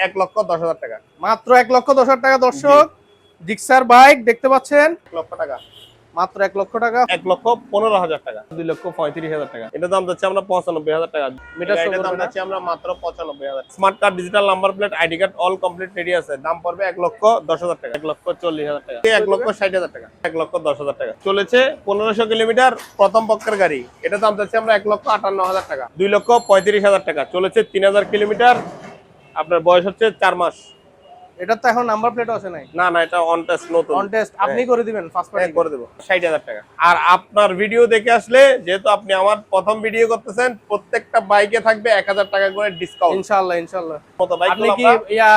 এক লক্ষ দশ হাজার টাকা মাত্র এক লক্ষ দশ হাজার টাকা দর্শক জিক্সার বাইক দেখতে পাচ্ছেন এক লক্ষ টাকা মাত্র এক লক্ষ টাকা এক লক্ষ পনেরো হাজার টাকা দুই লক্ষ পঁয়ত্রিশ হাজার টাকা এটা দাম যাচ্ছে আমরা পঁচানব্বই হাজার টাকা মিটার দাম যাচ্ছে আমরা মাত্র পঁচানব্বই হাজার smart card digital number plate ID card all complete ready আছে দাম পড়বে এক লক্ষ দশ হাজার টাকা এক লক্ষ চল্লিশ হাজার টাকা এক লক্ষ ষাট হাজার টাকা এক লক্ষ দশ হাজার টাকা চলেছে পনেরোশো কিলোমিটার প্রথম পক্ষের গাড়ি এটা দাম যাচ্ছে আমরা এক লক্ষ আটান্ন হাজার টাকা দুই লক্ষ পঁয়ত্রিশ হাজার টাকা চলেছে তিন হাজার কিলোমিটার আপনার বয়স হচ্ছে চার মাস। এটা তো এখন নাম্বার প্লেট আছে নাই? না না এটা অন টেস্ট নতুন। অন টেস্ট আপনি করে দিবেন ফার্স্ট হ্যাঁ, পার্টি করে দেবো। ষাট হাজার টাকা। আর আপনার ভিডিও দেখে আসলে যেহেতু আপনি আমার প্রথম ভিডিও করতেছেন প্রত্যেকটা বাইকে থাকবে এক হাজার টাকা করে ডিসকাউন্ট ইনশাআল্লাহ ইনশাআল্লাহ। মতো বাইক আপনি কি ইয়া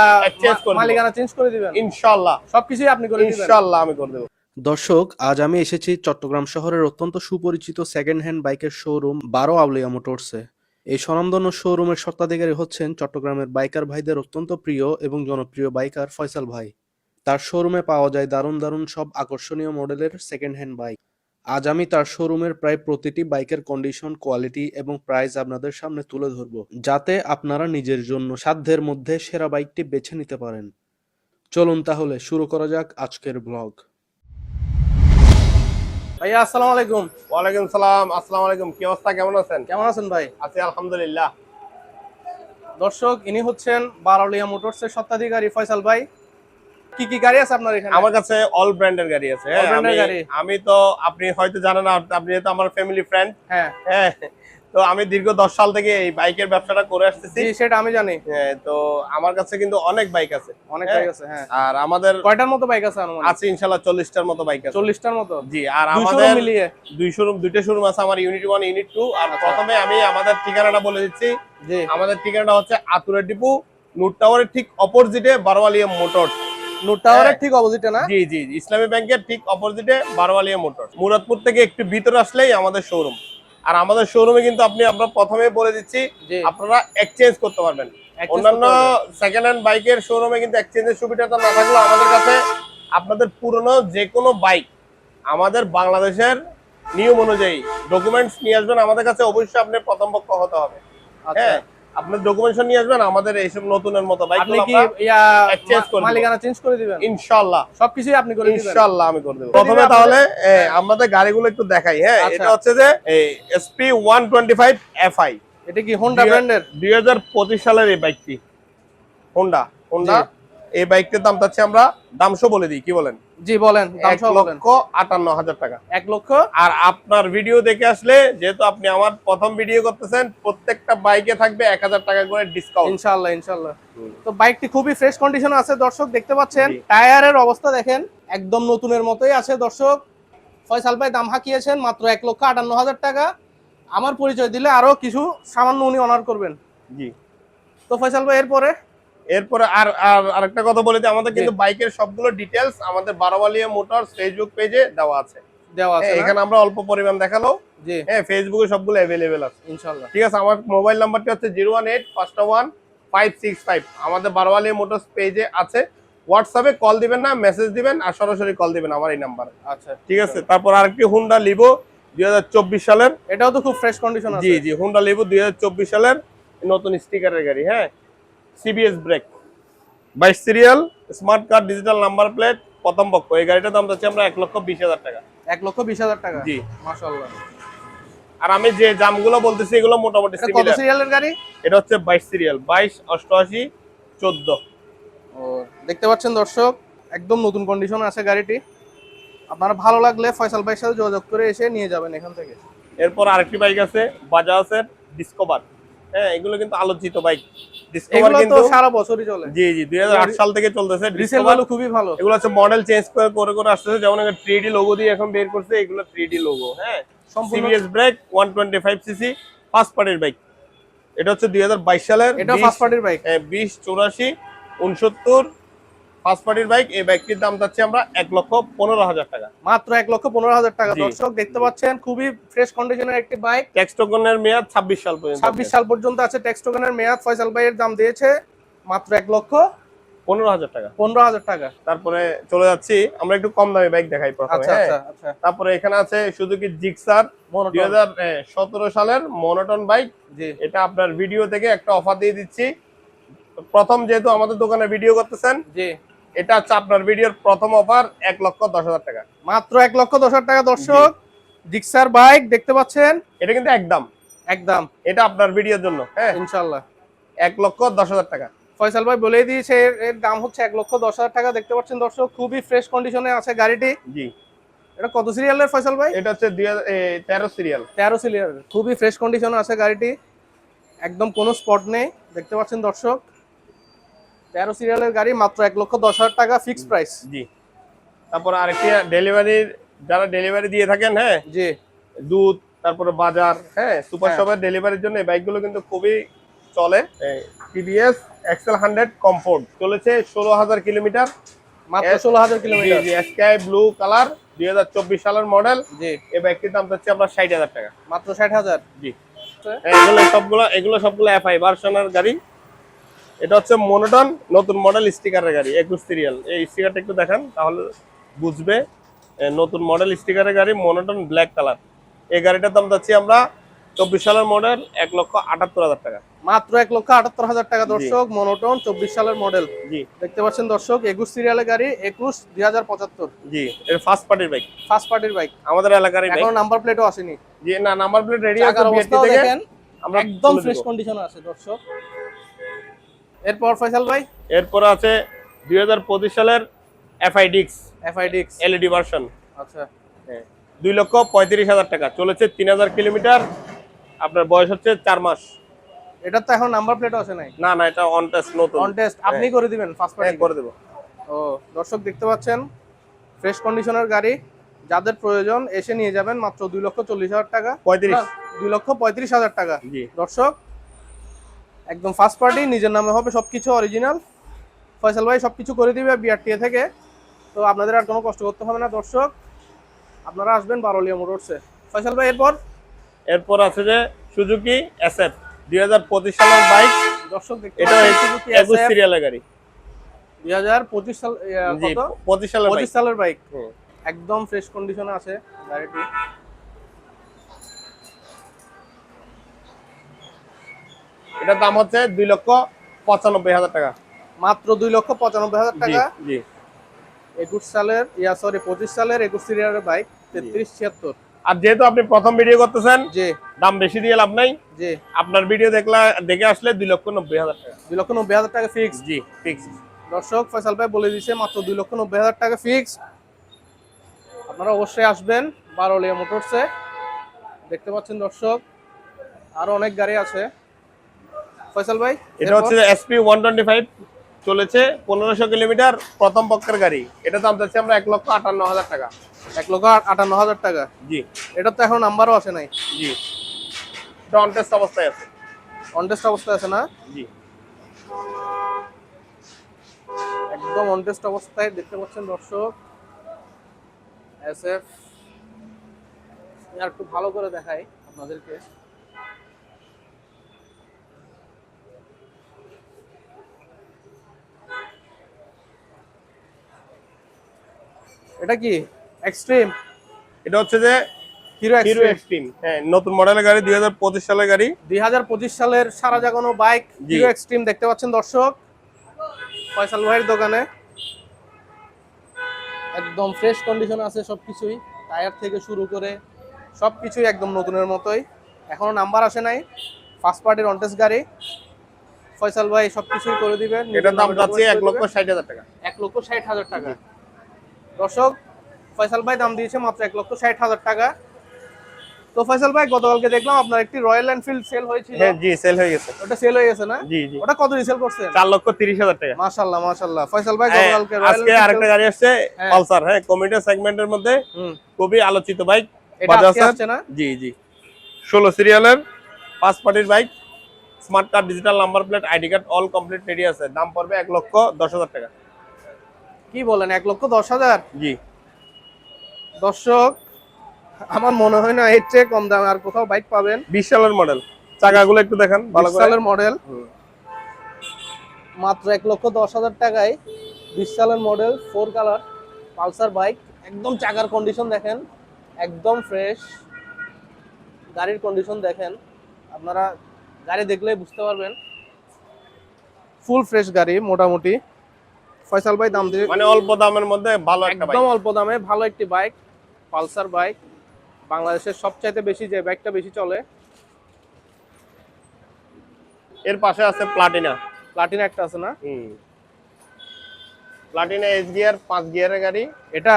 মালিকানা চেঞ্জ করে দিবেন? ইনশাল্লাহ সবকিছুই আপনি করে দিবেন? ইনশাল্লাহ আমি করে দেবো। দর্শক আজ আমি এসেছি চট্টগ্রাম শহরের অত্যন্ত সুপরিচিত সেকেন্ড হ্যান্ড বাইকের শোরুম বারো আউলিয়া মোটরসে। এই স্বনামধন্য শোরুমের স্বত্বাধিকারী হচ্ছেন চট্টগ্রামের বাইকার ভাইদের অত্যন্ত প্রিয় এবং জনপ্রিয় বাইকার ফয়সাল ভাই। তার শোরুমে পাওয়া যায় দারুণ দারুণ সব আকর্ষণীয় মডেলের সেকেন্ড হ্যান্ড বাইক আজ আমি তার শোরুমের প্রায় প্রতিটি বাইকের কন্ডিশন কোয়ালিটি এবং প্রাইস আপনাদের সামনে তুলে ধরব, যাতে আপনারা নিজের জন্য সাধ্যের মধ্যে সেরা বাইকটি বেছে নিতে পারেন। চলুন তাহলে শুরু করা যাক আজকের ব্লগ ভাইয়া আসসালামু আলাইকুম। ওয়ালাইকুম সালাম আসসালামু আলাইকুম। কি অবস্থা? কেমন আছেন? কেমন আছেন ভাই? আছি আলহামদুলিল্লাহ। দর্শক ইনি হচ্ছেন বারাউলিয়া মোটরসের স্বত্বাধিকারী ফয়সাল ভাই। কি কি গাড়ি আছে আপনার এখানে? আমার কাছে অল ব্র্যান্ডের গাড়ি আছে। গাড়ি। আমি তো আপনি হয়তো জানেন আপনি তো আমার ফ্যামিলি ফ্রেন্ড হ্যাঁ। হ্যাঁ। তো আমি দীর্ঘ দশ সাল থেকে এই বাইকের ব্যবসাটা করে আসতেছি। সেটা আমি জানি। তো আমার কাছে কিন্তু অনেক বাইক আছে। অনেক হ্যাঁ। বাইক আছে হ্যাঁ। আর আমাদের কয়টার মতো বাইক আছে আছে ইনশাল্লাহ চল্লিশটার মতো বাইক আছে। চল্লিশটার মতো? জি আর আমাদের মিলিয়ে? দুই শোরুম দুইটা শোরুম আছে আমার ইউনিট ওয়ান ইউনিট টু আর আচ্ছা। প্রথমে আমি আমাদের ঠিকানাটা বলে দিচ্ছি। জি। আমাদের ঠিকানাটা হচ্ছে আতুরা ডিপু নুট টাওয়ারের ঠিক অপোজিটে বারোয়ালিয়া মোটর নোট টাওয়ারের হ্যাঁ। ঠিক অপোজিটে না? জি জি জি, ইসলামী ব্যাংকের ঠিক অপোজিটে বারোয়ালিয়া মোটর মুরাদপুর থেকে একটু ভিতরে আসলেই আমাদের শোরুম। আর আমাদের শোরুমে কিন্তু আপনি আমরা প্রথমে বলে দিচ্ছি আপনারা এক্সচেঞ্জ করতে পারবেন। অন্যান্য সেকেন্ড হ্যান্ড বাইকের শোরুমে কিন্তু এক্সচেঞ্জের সুবিধাটা না থাকলেও আমাদের কাছে আপনাদের পুরনো যে কোনো বাইক আমাদের বাংলাদেশের নিয়ম অনুযায়ী ডকুমেন্টস নিয়ে আসবেন। আমাদের কাছে অবশ্যই আপনি প্রথম পক্ষ হতে হবে। আচ্ছা। হ্যাঁ? আপনার ডকুমেন্টেশন নিয়ে আসবেন আমাদের এইসব নতুনের মতো বাইক আপনি কি করে মালিকানা চেঞ্জ করে দিবেন? ইনশাআল্লাহ। সবকিছুই আপনি করে দিবেন? ইনশাআল্লাহ আমি করে দেব। প্রথমে তাহলে আমাদের গাড়িগুলো একটু দেখাই হ্যাঁ আচ্ছা। এটা হচ্ছে যে SP one twenty five FI এটা কি হোন্ডা ব্র্যান্ডের দুই হাজার পঁচিশ সালের এই বাইকটি হোন্ডা হোন্ডা এই বাইকটির দাম চাচ্ছি আমরা দামশো বলে দিই কি বলেন? জি বলেন এক বলেন। লক্ষ আটান্ন হাজার টাকা। এক লক্ষ? আর আপনার ভিডিও দেখে আসলে যেহেতু আপনি আমার প্রথম ভিডিও করতেছেন প্রত্যেকটা বাইকে থাকবে এক হাজার টাকা করে ডিসকাউন্ট ইনশাআল্লাহ ইনশাআল্লাহ। তো বাইকটি খুবই ফ্রেশ কন্ডিশনে আছে দর্শক দেখতে পাচ্ছেন? টায়ারের অবস্থা দেখেন একদম নতুনের মতোই আছে দর্শক। ফয়সাল ভাই দাম হাঁকিয়েছেন মাত্র এক লক্ষ আটান্ন হাজার টাকা। আমার পরিচয় দিলে আরও কিছু সামান্য উনি অনার করবেন। জি। তো ফয়সাল ভাই এরপরে? এরপরে আর আর আরেকটা কথা বলে দিই আমাদের কিন্তু বাইকের সবগুলো ডিটেলস আমাদের বারোয়ালিয়া মোটর ফেসবুক পেজে দেওয়া আছে। দেওয়া আছে হ্যাঁ, এখানে আমরা অল্প পরিমাণ দেখাল। জি। হ্যাঁ ফেসবুকে সবগুলো অ্যাভেলেবেল আছে। ইনশাআল্লাহ ঠিক আছে আমার মোবাইল নাম্বারটি হচ্ছে জিরো ওয়ান এইট পাঁচটা ওয়ান ফাইভ সিক্স ফাইভ আমাদের বারোয়ালিয়া মোটরস পেজে আছে। হোয়াটসঅ্যাপে কল দিবেন না মেসেজ দিবেন আর সরাসরি কল দিবেন আমার এই নাম্বারে আচ্ছা। ঠিক আছে তারপর আরেকটি হুন্ডা লিভো দুই হাজার চব্বিশ সালের। এটাও তো খুব ফ্রেশ কন্ডিশন আছে। জি জি হুন্ডা লিভো দুই হাজার চব্বিশ সালের নতুন স্টিকারের গাড়ি হ্যাঁ। সিবিএস ব্রেক বাইশ serial smart card digital number plate প্রথম পক্ষ। এই গাড়িটার দাম যাচ্ছে আমরা এক লক্ষ বিশ হাজার টাকা। এক লক্ষ বিশ হাজার টাকা? জি। মাশাআল্লাহ। আর আমি যে দামগুলো বলতেছি এগুলো মোটামুটি কত সিরিয়ালের গাড়ি? এটা হচ্ছে বাইশ সিরিয়াল বাইশ অষ্টআশি চোদ্দ। ও দেখতে পাচ্ছেন দর্শক একদম নতুন কন্ডিশন আছে গাড়িটি। আপনারা ভালো লাগলে ফয়সাল ভাইয়ের সাথে যোগাযোগ করে এসে নিয়ে যাবেন এখান থেকে। এরপর আরেকটি বাইক আছে বাজাজের ডিসকভার হ্যাঁ এগুলো কিন্তু আলোচিত বাইক এগুলো তো সারা বছরই চলে। জি জি দুই সাল থেকে চলতেছে। রিসেল খুবই ভালো। এগুলো হচ্ছে মডেল চেঞ্জ করে করে করে আসতেছে। যেমন থ্রি ডি লোগো দিয়ে এখন বের করছে এগুলো থ্রি ডি লোগো হ্যাঁ? সম্পূর্ণ CBS brake one twenty five CC first পার্টির বাইক এটা হচ্ছে দুই হাজার বাইশ সালের এটা ফার্স্ট পার্টির বাইক বিশ চৌরাশি উনসত্তর ফার্স্ট পার্টির বাইক এই বাইকটির দাম চাচ্ছি আমরা এক লক্ষ পনেরো হাজার টাকা। মাত্র এক লক্ষ পনেরো হাজার টাকা। দর্শক দেখতে পাচ্ছেন খুবই ফ্রেশ কন্ডিশনের একটি বাইক ট্যাক্সটোকনের মেয়াদ ছাব্বিশ সাল পর্যন্ত ছাব্বিশ সাল পর্যন্ত আছে। ট্যাক্স টোকেনের মেয়াদ ফয়সাল ভাইয়ের দাম দিয়েছে মাত্র এক লক্ষ পনেরো হাজার টাকা। পনেরো হাজার টাকা। তারপরে চলে যাচ্ছি। আমরা একটু কম দামি বাইক দেখাই প্রথমে আচ্ছা হ্যাঁ। আচ্ছা আচ্ছা। তারপরে এখানে আছে সুজুকি জিক্সার দুই হাজার সতেরো সালের মনোটন বাইক এটা আপনার ভিডিও থেকে একটা অফার দিয়ে দিচ্ছি। প্রথম যেহেতু আমাদের দোকানে ভিডিও করতেছেন জি। এটা হচ্ছে আপনার ভিডিওর প্রথম অফার এক লক্ষ দশ হাজার টাকা। মাত্র এক লক্ষ দশ হাজার টাকা দর্শক। ডিক্সার বাইক দেখতে পাচ্ছেন? এটা কিন্তু একদম। একদম। এটা আপনার ভিডিওর জন্য হ্যাঁ। ইনশাল্লাহ এক লক্ষ দশ হাজার টাকা। ফয়সাল ভাই বলেই দিয়েছে এর- এর দাম হচ্ছে এক লক্ষ দশ হাজার টাকা দেখতে পাচ্ছেন দর্শক খুবই ফ্রেশ কন্ডিশনে আছে গাড়িটি। জি। এটা কত সিরিয়ালের ফয়সাল ভাই? এটা হচ্ছে তেরো সিরিয়াল তেরো সিরিয়াল খুবই ফ্রেশ কন্ডিশনে আছে গাড়িটি। একদম কোনো স্পট নেই দেখতে পাচ্ছেন দর্শক। তেরো সিরিয়ালের গাড়ি মাত্র এক লক্ষ দশ হাজার টাকা ফিক্সড প্রাইস জি। তারপর আরেকটি ডেলিভারির যারা ডেলিভারি দিয়ে থাকেন হ্যাঁ? জি। দুধ তারপরে বাজার হ্যাঁ? সুপার। শপের ডেলিভারির জন্য এই বাইকগুলো কিন্তু খুবই চলে। টিভিএস এক্সেল হান্ড্রেড কমফোর্ট চলেছে ষোলো হাজার কিলোমিটার। মাত্র ষোলো হাজার কিলোমিটার। স্কাই ব্লু কালার দুই হাজার চব্বিশ সালের মডেল জি। এই বাইকটির দাম হচ্ছে আমরা ষাট হাজার টাকা। মাত্র ষাট হাজার। জি। এগুলো সবগুলো এগুলো সবগুলো এফআই ভার্সনের গাড়ি। এটা হচ্ছে মনোটন নতুন মডেল স্টিকারের গাড়ি একুশ সিরিয়াল এই স্টিকারটা একটু দেখান তাহলে বুঝবে নতুন মডেল স্টিকারের গাড়ি মনোটন ব্ল্যাক কালার এই গাড়িটার দাম যাচ্ছি আমরা চব্বিশ সালের মডেল এক লক্ষ আটাত্তর হাজার টাকা। মাত্র এক লক্ষ আটাত্তর হাজার টাকা দর্শক মনোটন চব্বিশ সালের মডেল জি। দেখতে পাচ্ছেন দর্শক একুশ সিরিয়ালের গাড়ি একুশ দুই হাজার পঁচাত্তর। জি এটা ফার্স্ট পার্টির বাইক ফার্স্ট পার্টির বাইক আমাদের এলাকার এখন নাম্বার প্লেটও আসেনি। জি না নাম্বার প্লেট রেডি আছে দেখেন আমরা একদম ফ্রেশ কন্ডিশনে আছে দর্শক। এরপর ফয়সাল ভাই? এরপর আছে দুই হাজার পঁচিশ সালের এফআই ডিক্স এফআইডিক্স এলইডি ভার্সন আচ্ছা। হ্যাঁ, দুই লক্ষ পঁয়ত্রিশ হাজার টাকা। চলেছে তিন হাজার কিলোমিটার। আপনার বয়স হচ্ছে চার মাস। এটার তো এখন নাম্বার প্লেট আছে নাই? না না এটা অন টেস্ট নতুন। অন টেস্ট আপনি করে দিবেন ফার্স্ট হ্যাঁ, পার্টি করে দেবো। ও দর্শক দেখতে পাচ্ছেন ফ্রেশ কন্ডিশনের গাড়ি যাদের প্রয়োজন এসে নিয়ে যাবেন মাত্র দুই লক্ষ চল্লিশ হাজার টাকা। পঁয়ত্রিশ। দুই লক্ষ পঁয়ত্রিশ হাজার টাকা। জি। দর্শক একদম ফার্স্ট পার্টি নিজের নামে হবে সবকিছু অরিজিনাল ফয়সাল ভাই সবকিছু করে দিবে বিআরটিএ থেকে। তো আপনাদের আর কোনো কষ্ট করতে হবে না দর্শক। আপনারা আসবেন বারোলিয়া মোটরসে ফয়সাল ভাই এরপর? এরপর আছে যে সুজুকি এসএফ দুই হাজার পঁচিশ সালের বাইক দর্শক এটা একুশ সিরিয়ালের গাড়ি। দুই হাজার পঁচিশ সাল পঁচিশ সালের বাইক পঁচিশ সালের বাইক একদম ফ্রেশ কন্ডিশনে আছে গাড়িটি। এটার দাম হচ্ছে দুই লক্ষ পঁচানব্বই হাজার টাকা। মাত্র দুই লক্ষ পঁচানব্বই হাজার টাকা। জি। একুশ সালের ইয়া সরি পঁচিশ সালের একুশ সিরিয়ালের বাইক তেত্রিশ ছিয়াত্তর। আর যেহেতু আপনি প্রথম ভিডিও করতেছেন জি। দাম বেশি দিয়ে লাভ নাই। জি। আপনার ভিডিও দেখলা দেখে আসলে দুই লক্ষ নব্বই হাজার টাকা। দুই লক্ষ নব্বই হাজার টাকা ফিক্স জি ফিক্স দর্শক ফয়সাল ভাই বলে দিয়েছে মাত্র দুই লক্ষ নব্বই হাজার টাকা ফিক্স আপনারা অবশ্যই আসবেন বারোলিয়া মোটরসে। দেখতে পাচ্ছেন দর্শক আরও অনেক গাড়ি আছে। ফয়সাল ভাই এটা হচ্ছে এসপি ওয়ান টোয়েন্টি ফাইভ চলেছে পনেরোশো কিলোমিটার প্রথম পক্ষের গাড়ি। এটা দাম যাচ্ছে আমরা এক লক্ষ আটান্ন হাজার টাকা। এক লক্ষ আটান্ন হাজার টাকা? জি। এটা তো এখন নাম্বারও আসে নাই। জি। এটা অনটেস্ট অবস্থায় আছে। অনটেস্ট অবস্থায় আছে না? জি। একদম অনটেস্ট অবস্থায় দেখতে পাচ্ছেন দর্শক। এস এফ আর একটু ভালো করে দেখাই আপনাদেরকে। এটা কি? এক্সট্রিম এটা হচ্ছে যে হিরো হিরো এক্সট্রিম হ্যাঁ নতুন মডেলের গাড়ি দুই হাজার পঁচিশ সালের গাড়ি। দুই হাজার পঁচিশ সালের সারা জাগানো বাইক হিরো এক্সট্রিম দেখতে পাচ্ছেন দর্শক। ফয়সাল ভাইয়ের দোকানে। একদম ফ্রেশ কন্ডিশন আছে সবকিছুই। টায়ার থেকে শুরু করে সবকিছুই একদম নতুনের মতোই। এখনও নাম্বার আসে নাই। ফার্স্ট পার্টির অনটেস্ট গাড়ি। ফয়সাল ভাই সবকিছুই করে দিবেন। এটার দাম যাচ্ছে document এক লক্ষ দিবেন। ষাট হাজার টাকা। এক লক্ষ ষাট হাজার টাকা। দর্শক ফয়সাল ভাই দাম দিয়েছে মাত্র এক লক্ষ ষাট হাজার টাকা। তো ফয়সাল ভাই গতকালকে দেখলাম আপনার একটি রয়্যাল এনফিল্ড সেল হয়েছিল। হ্যাঁ জি সেল হয়ে গেছে। ওটা সেল হয়ে গেছে না? জি জি। ওটা কত রিসেল করছেন চার লক্ষ তিরিশ হাজার টাকা। মাশাআল্লাহ মাশাআল্লাহ। ফয়সাল ভাই হ্যাঁ, গতকালকে রয়্যাল আজকে আরেকটা গাড়ি আসছে হ্যাঁ। পালসার হ্যাঁ কমিউটার সেগমেন্টের মধ্যে খুবই আলোচিত বাইক এটা আসছে না? জি জি। ষোলো সিরিয়ালের পাঁচ পার্টির bike smart card digital number plate ID card all complete ready আছে। দাম পড়বে এক লক্ষ দশ হাজার টাকা। কি বলেন এক লক্ষ দশ হাজার? জি। দর্শক আমার মনে হয় না এর চেয়ে কম দামে আর কোথাও বাইক পাবেন। বিশ সালের মডেল চাকাগুলো একটু দেখেন বিশ সালের মডেল মাত্র এক লক্ষ দশ হাজার টাকায় বিশ সালের model four colour Pulsar bike. একদম চাকার কন্ডিশন দেখেন একদম ফ্রেশ গাড়ির কন্ডিশন দেখেন আপনারা গাড়ি দেখলেই বুঝতে পারবেন। ফুল ফ্রেশ গাড়ি মোটামুটি। ফয়সাল ভাই দাম দিয়ে মানে অল্প দামের মধ্যে ভালো একটা বাইক একদম অল্প দামে ভালো একটি বাইক পালসার বাইক বাংলাদেশের সবচাইতে বেশি যে বাইকটা বেশি চলে এর পাশে আছে প্লাটিনা প্লাটিনা একটা আছে না? হুম। প্লাটিনা এস গিয়ার পাঁচ গিয়ারের গাড়ি। এটা?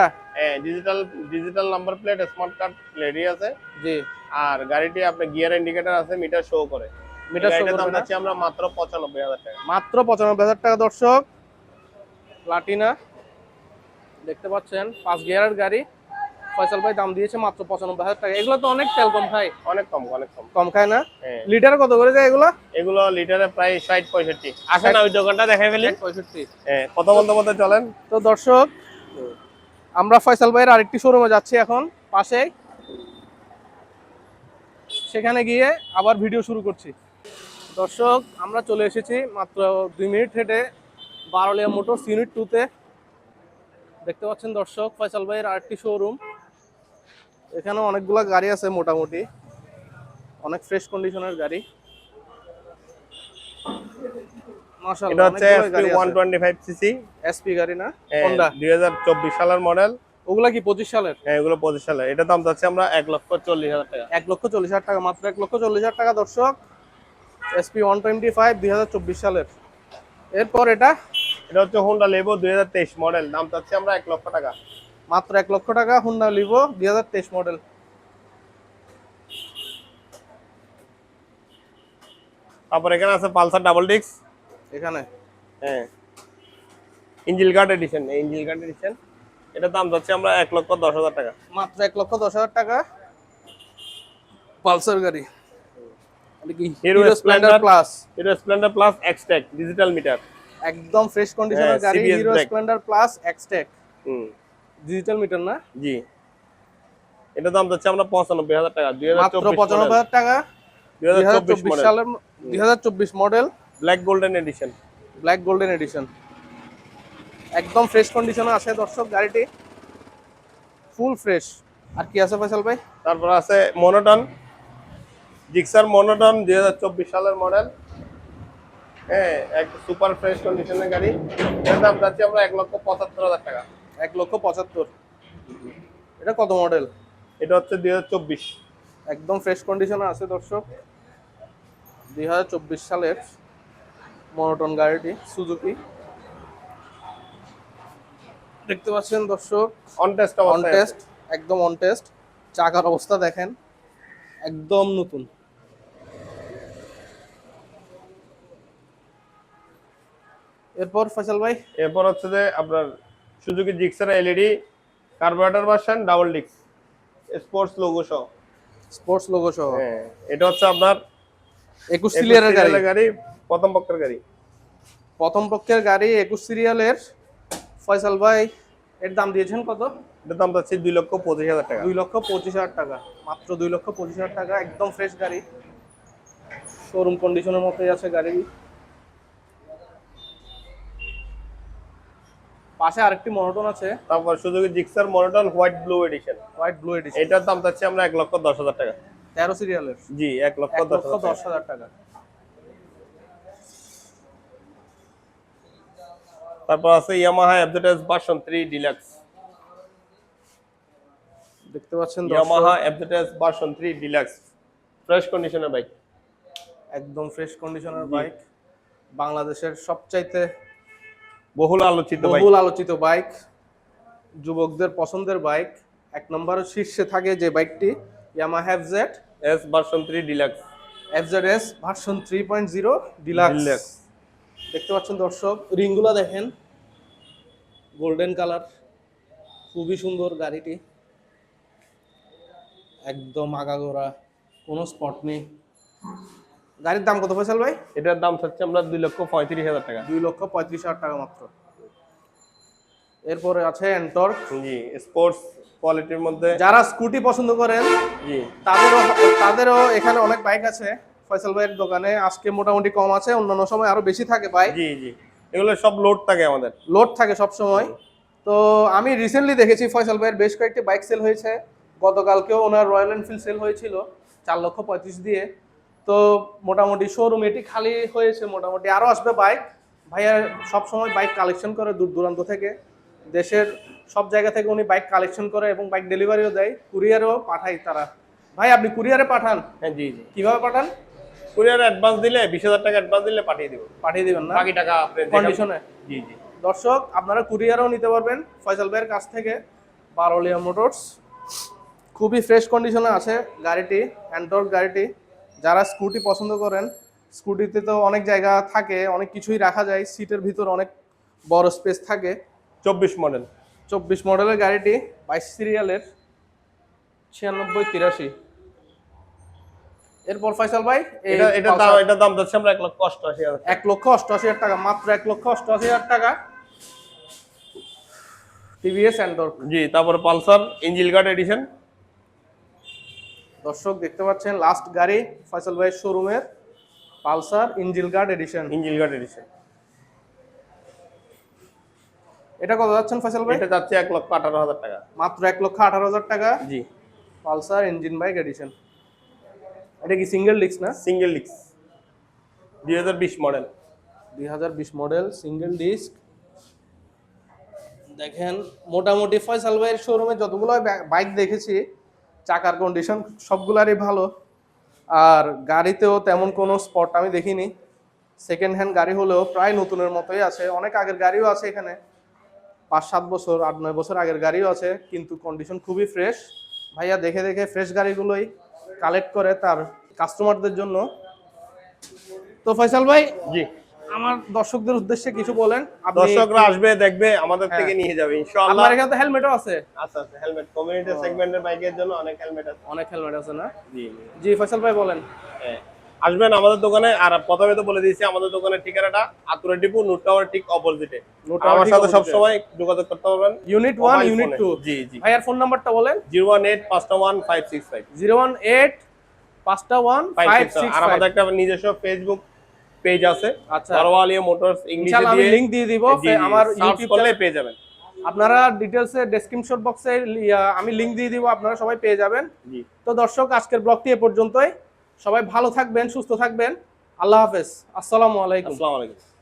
Digital digital number plate smart card ready আছে। জি। আর গাড়িটি আপনার গিয়ার ইন্ডিকেটর আছে মিটার শো করে। মিটার শো করবে আমরা মাত্র পঁচানব্বই হাজার টাকা। মাত্র পঁচানব্বই হাজার টাকা দর্শক। প্লাটিনা। দেখতে পাচ্ছেন পাঁচ গিয়ারের গাড়ি। ফয়সাল ভাই দাম দিয়েছে মাত্র পঁচানব্বই হাজার টাকা। এগুলো তো অনেক তেল কম খায়। অনেক কম অনেক কম। কম খায় না? হ্যাঁ। লিটার কত করে যায় এগুলো? এগুলো লিটারে প্রায় ষাট পঁয়ষট্টি। আসেন আমি দোকানটা দেখে ফেলি। পঁয়ষট্টি। হ্যাঁ কত বলতে বলতে চলেন। তো দর্শক আমরা ফয়সাল ভাইয়ের আরেকটি শোরুমে যাচ্ছি এখন পাশেই সেখানে গিয়ে আবার ভিডিও শুরু করছি। দর্শক আমরা চলে এসেছি মাত্র দুই মিনিট হেঁটে। বারোলিয়া মোটরস ইউনিট টুতে দেখতে পাচ্ছেন দর্শক ফয়সাল ভাইয়ের আরেকটি শোরুম এখানে অনেকগুলো গাড়ি আছে মোটামুটি। অনেক ফ্রেশ কন্ডিশনের গাড়ি। এটা হচ্ছে সিসি এসপি গাড়ি না? হোন্ডা চব্বিশ সালের মডেল ওগুলা কি পঁচিশ সালের? হ্যাঁ এগুলো পঁচিশ সালের এটা দাম যাচ্ছে আমরা লক্ষ চল্লিশ হাজার টাকা। লক্ষ চল্লিশ হাজার টাকা মাত্র এক লক্ষ চল্লিশ হাজার টাকা দর্শক। এসপি সালের। এরপর এটা এটা হচ্ছে হোন্ডা লেবো দুই হাজার তেইশ মডেল দাম চাচ্ছি আমরা এক লক্ষ টাকা। মাত্র এক লক্ষ টাকা হুন্ডা লিভো দুই হাজার তেইশ মডেল তারপর এখানে আছে পালসার ডাবল ডিক্স এখানে? হ্যাঁ। Engine guard edition engine guard edition এটা দাম যাচ্ছে আমরা এক লক্ষ দশ হাজার টাকা। মাত্র এক লক্ষ দশ হাজার টাকা। পালসার গাড়ি। Hero Splendor. প্লাস এটা Splendor plus Xtec digital meter একদম ফ্রেশ কন্ডিশনের হ্যাঁ, গাড়ি CBS Hero Splendor plus Xtec হুম। ডিজিটাল মিটার না? জি। এটা দাম যাচ্ছে আমরা পঁচানব্বই হাজার টাকা দুই হাজার মাত্র চব্বিশ পঁচানব্বই হাজার টাকা। দুই হাজার চব্বিশ চব্বিশ মডেল সালের দুই হাজার চব্বিশ model black golden edition black golden edition একদম ফ্রেশ কন্ডিশনে আছে দর্শক গাড়িটি। ফুল ফ্রেশ আর কি আছে ফয়সাল ভাই? তারপর আছে মনোটন জিক্সার মনোটন দুই হাজার চব্বিশ সালের মডেল হ্যাঁ এক সুপার ফ্রেশ কন্ডিশনের গাড়ি। এর দাম যাচ্ছে আমরা এক লক্ষ পঁচাত্তর হাজার টাকা। এক লক্ষ পঁচাত্তর। এটা কত মডেল এটা হচ্ছে দুই হাজার চব্বিশ। একদম ফ্রেশ কন্ডিশনে আছে দর্শক। দুই হাজার চব্বিশ সালের মনোটন গাড়িটি সুজুকি দেখতে পাচ্ছেন দর্শক? অন টেস্ট অন টেস্ট একদম অন টেস্ট চাকার অবস্থা দেখেন একদম নতুন। এরপর ফয়সাল ভাই? এরপর হচ্ছে যে আপনার Suzuki Gixxer LED carburettor version double ডিক্স স্পোর্টস লোগো সহ। স্পোর্টস লোগো সহ। হ্যাঁ এটা হচ্ছে আপনার একুশ সিলিয়ারের গাড়ি সিরিয়ালের গাড়ি। প্রথম পক্ষের গাড়ি। প্রথম পক্ষের গাড়ি একুশ সিরিয়ালের। ফয়সাল ভাই এর দাম দিয়েছেন কত? এটার দাম যাচ্ছে দুই লক্ষ পঁচিশ হাজার টাকা। দুই লক্ষ পঁচিশ হাজার টাকা। মাত্র দুই লক্ষ পঁচিশ হাজার টাকা একদম ফ্রেশ গাড়ি। শোরুম কন্ডিশনের মতোই আছে গাড়ি পাশে আরেকটি মনোটন আছে। তারপর Suzuki Gixxer monotone white blue edition white blue edition এটার দাম চাচ্ছি আমরা এক লক্ষ দশ হাজার টাকা। তেরো সিরিয়ালের জি এক লক্ষ দশ হাজার দশ টাকা। হাজার টাকা। তারপর আছে Yamaha FZS version three deluxe দেখতে পাচ্ছেন Yamaha FZS version three deluxe fresh কন্ডিশনের বাইক একদম ফ্রেশ কন্ডিশনের বাইক বাংলাদেশের সবচাইতে বহুল আলোচিত বহুল আলোচিত বাইক যুবকদের পছন্দের বাইক এক নম্বর শীর্ষে থাকে যে বাইকটি Yamaha FZ S version three deluxe FZ S version three point zero deluxe দেখতে পাচ্ছেন দর্শক রিংগুলো দেখেন। গোল্ডেন কালার খুবই সুন্দর গাড়িটি। একদম আগাগোড়া কোনো স্পট নেই। গাড়ির দাম কত ফয়সাল ভাই? এটার দাম চাচ্ছি আমরা দুই লক্ষ পঁয়ত্রিশ হাজার টাকা। দুই লক্ষ পঁয়ত্রিশ হাজার টাকা মাত্র। এরপরে আছে এন্টর্ক জি স্পোর্টস কোয়ালিটির মধ্যে। যারা স্কুটি পছন্দ করেন জি। তাদেরও তাদেরও এখানে অনেক বাইক আছে। ফয়সাল ভাইয়ের দোকানে আজকে মোটামুটি কম আছে অন্যান্য সময় আরও বেশি থাকে বাইক জি জি। এগুলো সব লোড থাকে আমাদের। লোড থাকে সব সময়। তো আমি রিসেন্টলি দেখেছি ফয়সাল ভাইয়ের বেশ কয়েকটি বাইক সেল হয়েছে। গতকালকেও ওনার রয়্যাল এনফিল্ড সেল হয়েছিল চার লক্ষ পঁয়ত্রিশ দিয়ে। তো মোটামুটি শোরুম এটি খালি হয়েছে মোটামুটি আরও আসবে বাইক ভাইয়া সব সময় বাইক কালেকশন করে দূর দূরান্ত থেকে। দেশের সব জায়গা থেকে উনি বাইক কালেকশন করে এবং বাইক ডেলিভারিও দেয়। কুরিয়ারও পাঠায় তারা। ভাই আপনি কুরিয়ারে পাঠান? হ্যাঁ জি জি। কীভাবে পাঠান? কুরিয়ার অ্যাডভান্স দিলে বিশ হাজার টাকা অ্যাডভান্স দিলে পাঠিয়ে দিব। পাঠিয়ে দেবেন না? বাকি টাকা কন্ডিশনে জি জি। দর্শক আপনারা কুরিয়ারও নিতে পারবেন ফয়সাল ভাইয়ের কাছ থেকে। বারোলিয়া মোটরস। খুবই ফ্রেশ কন্ডিশনে আছে গাড়িটি অ্যান্ড্রয়েড গাড়িটি। যারা স্কুটি পছন্দ করেন স্কুটিতে তো অনেক জায়গা থাকে অনেক কিছুই রাখা যায় সিটের ভিতর অনেক বড় স্পেস থাকে। চব্বিশ মডেল চব্বিশ মডেলের গাড়িটি বাইশ সিরিয়ালের ছিয়ানব্বই তিরাশি। এরপর ফয়সাল ভাই এটা এটা দাম এটা দাম যাচ্ছে আমরা এক লক্ষ অষ্টআশি হাজার এক লক্ষ অষ্টআশি হাজার টাকা মাত্র এক লক্ষ অষ্টআশি হাজার টাকা। টিভিএস অ্যান্ড্রয়েড জি তারপরে পালসার ইঞ্জিল গার্ড এডিশন দর্শক দেখতে পাচ্ছেন লাস্ট গাড়ি ফয়সাল ভাইয়ের শোরুমের Pulsar engine guard edition engine guard edition এটা কত যাচ্ছেন ফয়সাল ভাই? এটা যাচ্ছে এক লক্ষ আঠারো হাজার টাকা। মাত্র এক লক্ষ আঠারো হাজার টাকা? জি। পালসার ইঞ্জিন বাইক এডিশন এটা কি সিঙ্গেল ডিস্ক না? সিঙ্গেল ডিস্ক দুই হাজার বিশ মডেল দুই হাজার বিশ মডেল সিঙ্গেল ডিস্ক দেখেন মোটামুটি ফয়সাল ভাইয়ের শোরুমে যতগুলো বাইক দেখেছি চাকার কন্ডিশন সবগুলারই ভালো। আর গাড়িতেও তেমন কোনো স্পট আমি দেখিনি। সেকেন্ড হ্যান্ড গাড়ি হলেও প্রায় নতুনের মতোই আছে। অনেক আগের গাড়িও আছে এখানে। পাঁচ, সাত বছর, আট, নয় বছর আগের গাড়িও আছে, কিন্তু কন্ডিশন খুবই ফ্রেশ ভাইয়া, দেখে দেখে ফ্রেশ গাড়িগুলোই কালেক্ট করে তার কাস্টমারদের জন্য। তো ফয়সাল ভাই, জি। আমার দর্শকদের উদ্দেশ্যে কিছু বলেন দর্শকরা আসবে দেখবে আমাদের থেকে হ্যাঁ। নিয়ে যাবে ইনশাআল্লাহ। আপনার এখানে তো হেলমেটও আছে। আচ্ছা আচ্ছা হেলমেট। কমিউনিটি সেগমেন্টের বাইকের জন্য অনেক হেলমেট আছে। অনেক হেলমেট আছে না? জি জি। ফয়সাল ভাই বলেন। হ্যাঁ। আসবেন আমাদের দোকানে আর প্রথমে তো বলে দিয়েছি আমাদের দোকানের ঠিকানাটা আতুরা ডিপু নুট টাওয়ার ঠিক অপোজিটে Tower আমার সাথে সব সময় যোগাযোগ করতে পারবেন। ইউনিট ওয়ান Mobile ইউনিট phone-এ। টু জি জি। ভাইয়ার ফোন নাম্বারটা বলেন। জিরো ওয়ান এইট পাঁচটা one five six five zero one eight পাঁচটা one five five six six আর আমাদের একটা নিজস্ব ফেসবুক পেজ আছে। আচ্ছা। সরওয়ালিয়া মোটরস ইংলিশে দিয়ে লিংক দিয়ে দিব আমার ইউটিউব চ্যানেলে পেয়ে যাবেন। আপনারা ডিটেলসে ডেসক্রিপশন বক্সে আমি লিংক দিয়ে দিব আপনারা সবাই পেয়ে যাবেন। তো দর্শক আজকের ব্লগটি এ পর্যন্তই। সবাই ভালো থাকবেন সুস্থ থাকবেন। আল্লাহ হাফেজ। আসসালামু আলাইকুম। আসসালামু আলাইকুম।